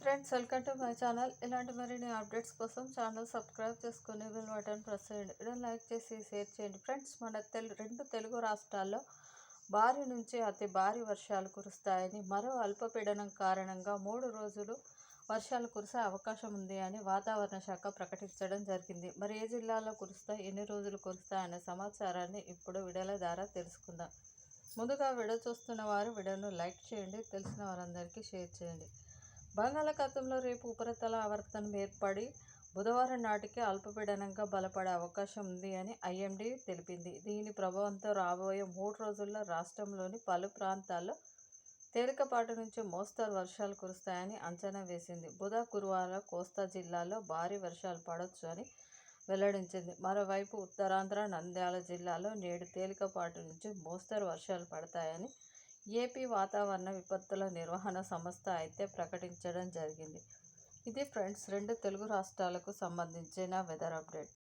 Friends welcome to my channel. ఇలాంటి మరిన్ని updates కోసం ఛానల్ సబ్స్క్రైబ్ చేసుకుని బిల్ బటన్ ప్రెస్ చేయండి. ఇలా లైక్ చేసి షేర్ చేయండి. ఫ్రెండ్స్ మన తెలు రెండు తెలుగు రాష్ట్రాల్లో భారీ నుంచి అతి భారీ వర్షాలు కురుస్తాయని మరో అల్పపీడనం కారణంగా మూడు రోజులు వర్షాలు కురిసే అవకాశం ఉంది అని వాతావరణ శాఖ ప్రకటించడం జరిగింది. మరి ఏ జిల్లాలో కురుస్తాయి ఎన్ని రోజులు కురుస్తాయనే సమాచారాన్ని ఇప్పుడు విడల ద్వారా తెలుసుకుందాం. ముందుగా వీడియో చూస్తున్న వారు వీడియోను లైక్ చేయండి తెలిసిన వారందరికీ షేర్ చేయండి. బంగాళాఖాతంలో రేపు ఉపరితల ఆవర్తనం ఏర్పడి బుధవారం నాటికి అల్పపీడనంగా బలపడే అవకాశం ఉంది అని ఐఎండీ తెలిపింది. దీని ప్రభావంతో రాబోయే మూడు రోజుల్లో రాష్ట్రంలోని పలు ప్రాంతాల్లో తేలికపాటి నుంచి మోస్తరు వర్షాలు కురుస్తాయని అంచనా వేసింది. బుధ గురువారం కోస్తా జిల్లాలో భారీ వర్షాలు పడవచ్చు అని వెల్లడించింది. మరోవైపు ఉత్తరాంధ్ర నంద్యాల జిల్లాలో నేడు తేలికపాటి నుంచి మోస్తరు వర్షాలు పడతాయని ఏపీ వాతావరణ విపత్తుల నిర్వహణ సంస్థ అయితే ప్రకటించడం జరిగింది. ఇది ఫ్రెండ్స్ రెండు తెలుగు రాష్ట్రాలకు సంబంధించిన వెదర్ అప్డేట్.